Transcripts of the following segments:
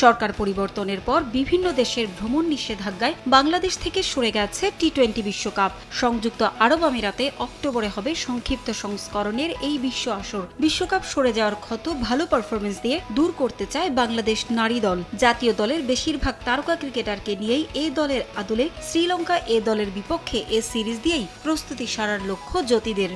সরকার পরিবর্তনের পর বিভিন্ন দেশের ভ্রমণ নিষেধাজ্ঞায় বাংলাদেশ থেকে সরে গেছে টি টোয়েন্টি বিশ্বকাপ। সংযুক্ত আরব আমিরাতে অক্টোবরে হবে সংক্ষিপ্ত সংস্করণের এই বিশ্ব আসর। বিশ্বকাপ সরে যাওয়ার ক্ষত ভালো পারফরমেন্স দিয়ে দূর করতে চায় বাংলাদেশ নারী দল। জাতীয় দলের বেশিরভাগ তারকা ক্রিকেটারকে নিয়েই এই দলের আদলে শ্রীলঙ্কা এ দলের বিপক্ষে এ সিরিজ দিয়েই প্রস্তুতি সারার লক্ষ্য জ্যোতিদের।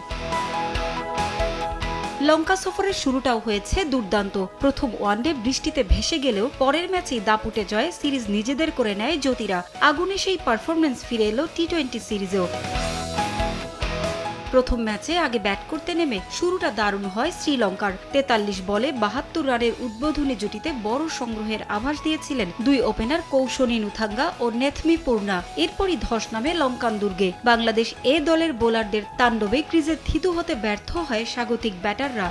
লঙ্কা সফরের শুরুটাও হয়েছে দুর্দান্ত। প্রথম ওয়ানডে বৃষ্টিতে ভেসে গেলেও পরের ম্যাচেই দাপুটে জয়ে সিরিজ নিজেদের করে নেয় জ্যোতিরা। আগুনে সেই পারফরমেন্স ফিরে এলো টি টোয়েন্টি সিরিজেও। প্রথম ম্যাচে আগে ব্যাট করতে নেমে শুরুটা দারুণ হয় শ্রীলঙ্কার। তেতাল্লিশ বলে বাহাত্তর রানের উদ্বোধনী জুটিতে বড় সংগ্রহের আভাস দিয়েছিলেন দুই ওপেনার কৌশনী নুথাঙ্গা ও নেথমি পূর্ণা। এরপরই ধস নামে লঙ্কান দুর্গে বাংলাদেশ এ দলের বোলারদের তাণ্ডবে ক্রিজে থিতু হতে ব্যর্থ হয় স্বাগতিক ব্যাটাররা।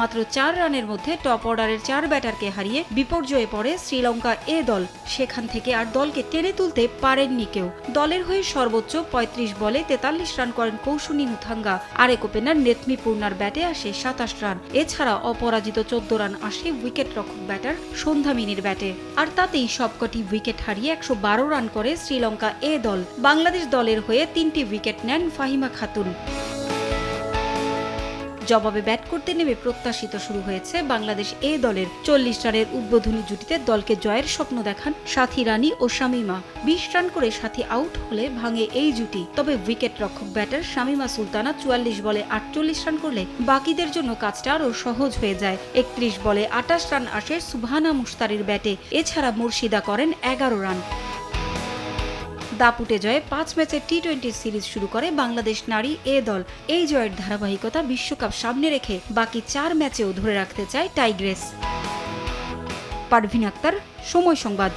মাত্র চার রানের মধ্যে টপ অর্ডারের চার ব্যাটারকে হারিয়ে বিপর্যয়ে পড়ে শ্রীলঙ্কা এ দল। সেখান থেকে আর দলকে টেনে তুলতে পারেননি কেউ। দলের হয়ে সর্বোচ্চ ৩৫ বলে তেতাল্লিশ রান করেন কৌশুনী নুথাঙ্গা আরেক ওপেনার নেতমি পূর্ণার ব্যাটে আসে সাতাশ রান। এছাড়া অপরাজিত চোদ্দ রান আসে উইকেট রক্ষক ব্যাটার সন্ধ্যা মিনির ব্যাটে। আর তাতেই সবকটি উইকেট হারিয়ে একশো বারো রান করে শ্রীলঙ্কা এ দল। বাংলাদেশ দলের হয়ে তিনটি উইকেট নেন ফাহিমা খাতুন। জবাবে ব্যাট করতে নেমে প্রত্যাশিত শুরু হয়েছে বাংলাদেশ এ দলের চল্লিশ রানের উদ্বোধনী জুটিতে দলকে জয়ের স্বপ্ন দেখান সাথী রানী ও শামিমা। বিশ রান করে সাথী আউট হলে ভাঙে এই জুটি। তবে উইকেট রক্ষক ব্যাটার শামিমা সুলতানা চুয়াল্লিশ বলে আটচল্লিশ রান করলে বাকিদের জন্য কাজটা আরও সহজ হয়ে যায়। একত্রিশ বলে আটাশ রান আসে সুবহানা মুস্তারির ব্যাটে। এছাড়া মুর্শিদা করেন এগারো রান। দাপুটে জয়ে পাঁচ ম্যাচের টি টোয়েন্টি সিরিজ শুরু করে বাংলাদেশ নারী এ দল। এই জয়ের ধারাবাহিকতা বিশ্বকাপ সামনে রেখে বাকি চার ম্যাচেও ধরে রাখতে চায় টাইগ্রেস। পারভিন আক্তার, সময় সংবাদ।